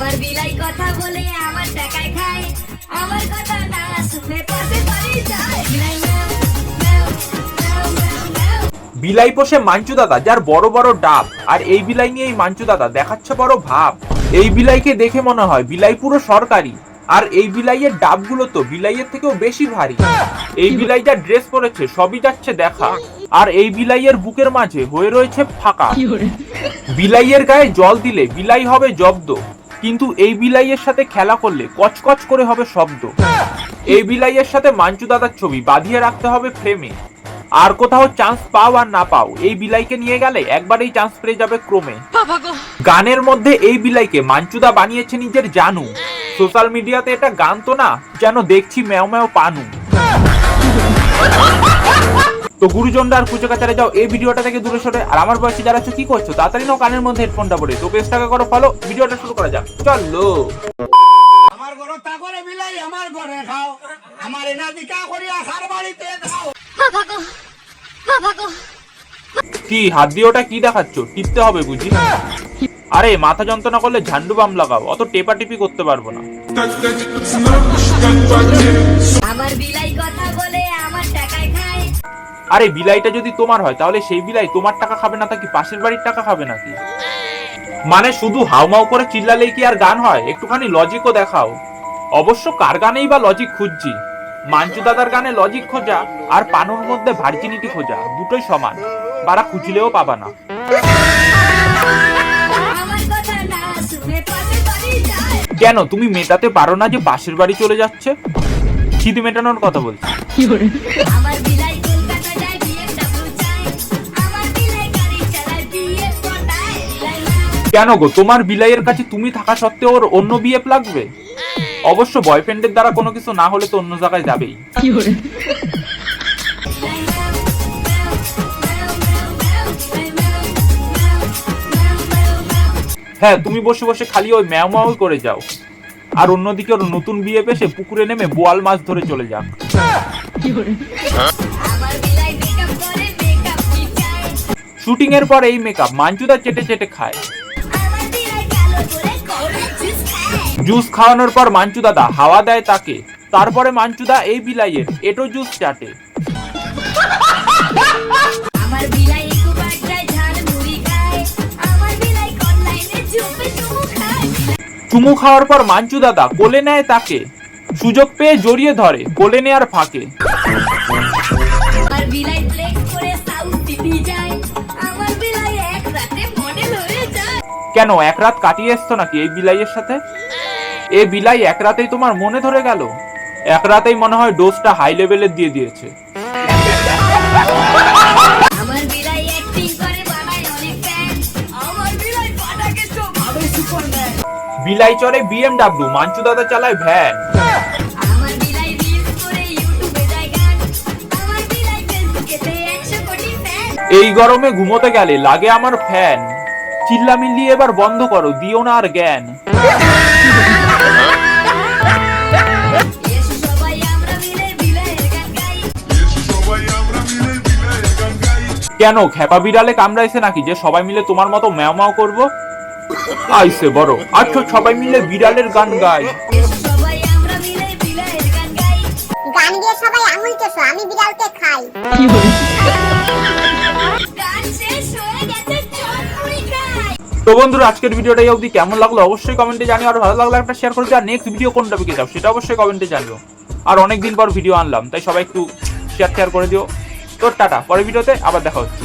আমার বিলাই কথা বলে আমার টাকায় খায় আমার কথা না শুনে পাশে পালিয়ে যায়। বিলাই পোষে মাঞ্চু দাদা যার বড় বড় ডাব। আর এই বিলাই নিয়ে এই মাঞ্চু দাদা দেখাচ্ছে বড় ভাব। এই বিলাইকে দেখে মনে হয় বিলাই পুরো সরকারি। আর এই বিলাইয়ের ডাবগুলো তো বিলাইয়ের থেকেও বেশি ভারী। এই বিলাই যা ড্রেস পরেছে সবই যাচ্ছে দেখা। আর এই বিলাইয়ের বুকের মাঝে হয়ে রয়েছে ফাঁকা। বিলাইয়ের গায়ে জল দিলে বিলাই হবে জব্দ। কিন্তু এই বিলাইয়ের সাথে খেলা করলে কচকচ করে হবে শব্দ। এই বিলাইয়ের সাথে মাঞ্চু দাদার ছবি বাঁধিয়ে রাখতে হবে ফ্রেমে আর কোথাও চান্স পাও আর না পাও এই বিলাইকে নিয়ে গেলে একবারেই চান্স পেয়ে যাবে ক্রমে। গানের মধ্যে এই বিলাইকে মাঞ্চুদা বানিয়েছে নিজের জানু। সোশ্যাল মিডিয়াতে এটা গান তো না যেন দেখছি ম্যাও ম্যাও পানু। তো গুরুজনরা আর কুচে কাচারে যাও এই ভিডিওটা থেকে দূরে সরে আর আমার বয়সী যারা আছো কি করছ তাড়াতাড়ি নাও কানের মধ্যে হেডফোনটা পড়ে তো পেজটাকে করো ফলো ভিডিওটা শুরু করা যাক চলো আমার ঘর তা করে বিলাই আমার ঘরে খাও আমার এনাদি কা করিয়া খার বাড়িতে খাও কি হাত দিয়ে ওটা কি দেখাচ্ছ টিপতে হবে বুঝি আরে মাথা যন্ত্রণা করলে ঝান্ডু বাম লাগাও অত টেপাটিপি করতে পারব না আরে বিলাইটা যদি তোমার হয় তাহলে সেই বিলাই তোমার টাকা খাবে না তা কি পাশের বাড়ির টাকা খাবে নাকি? মানে শুধু হাউমাউ করে চিল্লালেই কি আর গান হয়? একটুখানি লজিকও দেখাও। অবশ্য কার গানেই বা লজিক খুঁজছি? মাঞ্চু দাদার গানে লজিক খোঁজা আর পানুর মধ্যে ভার্জিনিটি খোঁজা দুটোই সমান। বারা খুঁজলেও পাবা না। কেন তুমি মেটাতে পারো না যে পাশের বাড়ি চলে যাচ্ছে? খিদি মেটানোর কথা বলছি। কেন গো? তোমার বিলাইয়ের কাছে তুমি থাকা সত্ত্বেও ওর অন্য বিএফ লাগবে? অবশ্য বয়ফ্রেন্ডের দ্বারা কোনো কিছু না হলে তো অন্য জায়গায় যাবেই। হ্যাঁ তুমি বসে বসে খালি ওই ম্যাও করে যাও। আর অন্যদিকে ওর নতুন বিয়ে পেশে পুকুরে নেমে বোয়াল মাছ ধরে চলে যাক। শুটিং এর পর এই মেকআপ মাঞ্চুদা চেটে চেটে খায়। জুস খাওয়ানোর পর মাঞ্চু দাদা হাওয়া দেয় তাকে। তারপরে মাঞ্চুদা এই বিলাইয়ের এটো জুস চাটে। চুমু খাওয়ার পর মাঞ্চু দাদা কোলে নেয় তাকে। সুযোগ পেয়ে জড়িয়ে ধরে কোলে নেয়ার ফাঁকে। কেন এক রাত কাটিয়ে এসছো নাকি এই বিলাইয়ের সাথে? এ বিলাই এক রাতেই তোমার মনে ধরে গেল? এক রাতেই মনে হয় ডোজটা হাই লেভেলের দিয়ে দিয়েছে। বিলাই চড়ে বিএমডাব্লিউ মাঞ্চু দাদা চালায় ভ্যান এই গরমে ঘুমোতে গেলে লাগে আমার ফ্যান চিল্লামিল্লি এবার বন্ধ করো দিও না আর জ্ঞান। কেন খেপা বিড়ালে কামড়াইছে নাকি? যে সবাই মিলে তোমার মতো ম্যাও ম্যাও করব? আইসে বড়। আচ্ছা সবাই মিলে বিড়ালের গান গাই। এসো সবাই আমরা মিলে বিলাইয়ের গান গাই সবাই আঙুল চষো আমি বিড়ালকে খাই। গান শেষ হয়ে গেছে চল মুড়ি খাই। তো বন্ধুরা আজকের ভিডিওটা এই অবধি। কেমন লাগল অবশ্যই কমেন্টে জানিও। আর ভালো লাগলে একটা শেয়ার করে দিও। আর নেক্সট ভিডিও কোন টপিকে যাও সেটা অবশ্যই কমেন্টে জানিও। আর অনেকদিন পর ভিডিও আনলাম তাই সবাই একটু শেয়ার শেয়ার করে দিও। তো টাটা। পরের ভিডিওতে আবার দেখা হচ্ছে।